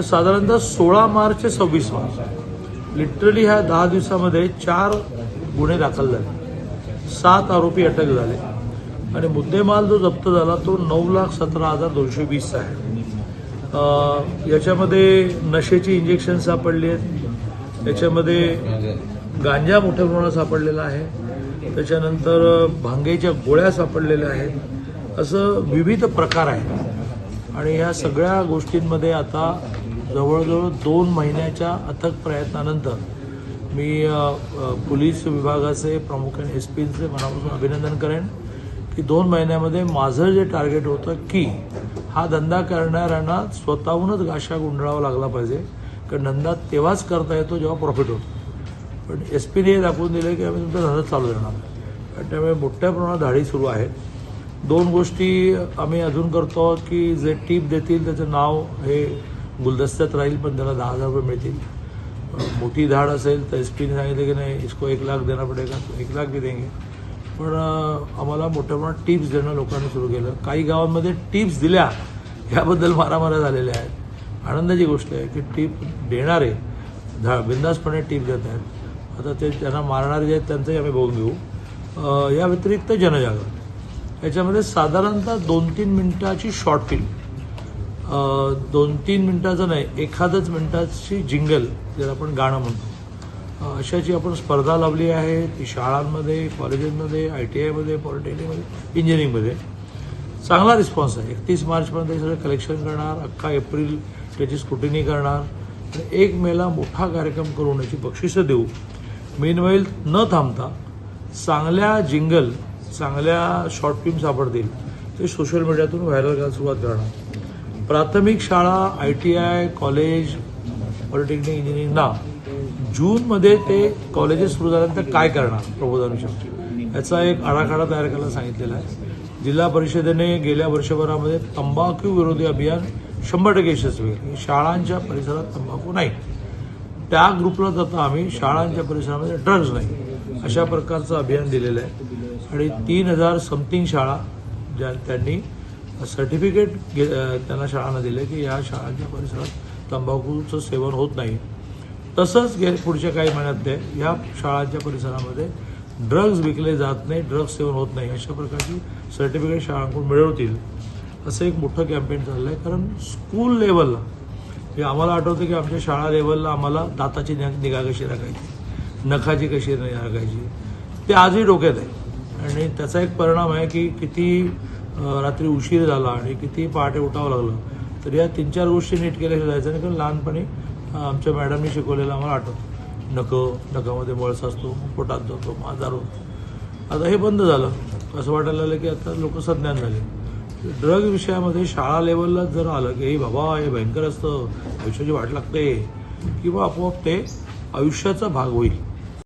तर साधारणतः सोळा मार्च ते सव्वीस मार्च. लिटरली ह्या दहा दिवसामध्ये चार गुन्हे दाखल झाले. सात आरोपी अटक झाले. आणि मुद्देमाल जो जप्त झाला तो नऊ लाख सतरा हजार दोनशे वीसचा आहे. याच्यामध्ये नशेची इंजेक्शन सापडली आहेत. याच्यामध्ये गांजा मोठ्या प्रमाणात सापडलेला आहे. त्याच्यानंतर भांगेच्या गोळ्या सापडलेल्या आहेत. असं विविध प्रकार आहेत. आणि या सगळ्या गोष्टींमध्ये आता जवळजवळ दोन महिन्याच्या अथक प्रयत्नानंतर मी पोलीस विभागाचे प्रामुख्याने एस पीचे मनापासून अभिनंदन करेन की दोन महिन्यामध्ये माझं जे टार्गेट होतं की हा धंदा करणाऱ्यांना स्वतःहूनच गाशा गुंडाळावा लागला पाहिजे. कारण धंदा तेव्हाच करता येतो जेव्हा प्रॉफिट होतो. पण एस पीने हे दाखवून दिलं की आम्ही तुमचा धंदा चालू देणार आणि त्यामुळे मोठ्या प्रमाणात धाडी सुरू आहेत. दोन गोष्टी आम्ही अजून करतो आहोत की जे टीप देतील त्याचं नाव हे गुलदस्त्यात राहील पण त्याला दहा हजार रुपये मिळतील. मोठी धाड असेल तर एस पीने सांगितलं की नाही इसको एक लाख देणार पडेगा तो एक लाख भी देंगे. पण आम्हाला मोठ्या प्रमाणात टिप्स देणं लोकांनी सुरू केलं. काही गावांमध्ये टिप्स दिल्या याबद्दल मारामाऱ्या झालेल्या आहेत. आनंदाची गोष्ट आहे की टीप देणारे धा बिंदासपणे टीप देत आहेत. आता ते त्यांना मारणारे जे आहेत त्यांचंही आम्ही बघून घेऊ. या व्यतिरिक्त जनजागरण. याच्यामध्ये साधारणतः दोन तीन मिनटाची शॉर्ट फिल्म दोन तीन मिनटाचं नाही एखादच मिनटाची जिंगल ज्याला आपण गाणं म्हणतो. अशाची आपण स्पर्धा लावली आहे ती शाळांमध्ये कॉलेजेसमध्ये आय टी आयमध्ये पॉलिटेक्निकमध्ये इंजिनिअरिंगमध्ये. चांगला रिस्पॉन्स आहे. एकतीस मार्चपर्यंत हे सगळं कलेक्शन करणार अख्खा एप्रिल त्याची स्क्रुटिनी करणार. आणि एक मेला मोठा कार्यक्रम करून याची बक्षिसं देऊ. मेनवेल न थांबता चांगल्या जिंगल चांगल्या शॉर्ट फिल्म सापडतील. ते सोशल मीडियातून व्हायरल करायला सुरुवात करणार. प्राथमिक शाळा I T I college polytechnic इंजिनिअरिंगना जूनमध्ये ते कॉलेजेस सुरू झाल्यानंतर काय करणार? प्रबोधन याचा एक आराखडा तयार करायला सांगितलेला आहे. जिल्हा परिषदेने गेल्या वर्षभरामध्ये तंबाखू विरोधी अभियान शंभर टक्के यशस्वी केलं. शाळांच्या परिसरात तंबाखू नाही. त्या ग्रुपला जाता आम्ही शाळांच्या परिसरामध्ये ड्रग्ज नाही. अशा प्रकारचं अभियान दिलेलं आहे. आणि तीन हजार समथिंग शाळा ज्या त्यांनी सर्टिफिकेट घे त्यांना शाळांना दिले की या शाळांच्या परिसरात तंबाखूचं सेवन होत नाही. तसंच गे पुढच्या काही महिन्यात ते या शाळांच्या परिसरामध्ये ड्रग्ज विकले जात नाही ड्रग्ज सेवन होत नाही अशा प्रकारची सर्टिफिकेट शाळांकडून मिळवतील. असं एक मोठं कॅम्पेन चाललं आहे कारण स्कूल लेवलला हे आम्हाला आठवतं की आमच्या शाळा लेवलला आम्हाला दाताची निगा कशी राखायची? नखाची कशी राखायची? ते आजही डोक्यात आहे. आणि त्याचा एक परिणाम आहे की किती रात्री उशीर झाला आणि किती पहाटे उठावं लागलं. तर या तीन चार गोष्टी नीट केल्या जायचं नाही. कारण लहानपणी आमच्या मॅडमनी शिकवलेलं आम्हाला आठवतं. नखं नखामध्ये मळसा असतो पोटात जातो आजार होतो. आता हे बंद झालं. असं वाटायला लागलं की आता लोक संज्ञान झाले. ड्रग विषयामध्ये शाळा लेवलला जर आलं की हे बाबा हे भयंकर असतं. आयुष्याची वाट लागते. किंवा आपोआप ते आयुष्याचा भाग होईल.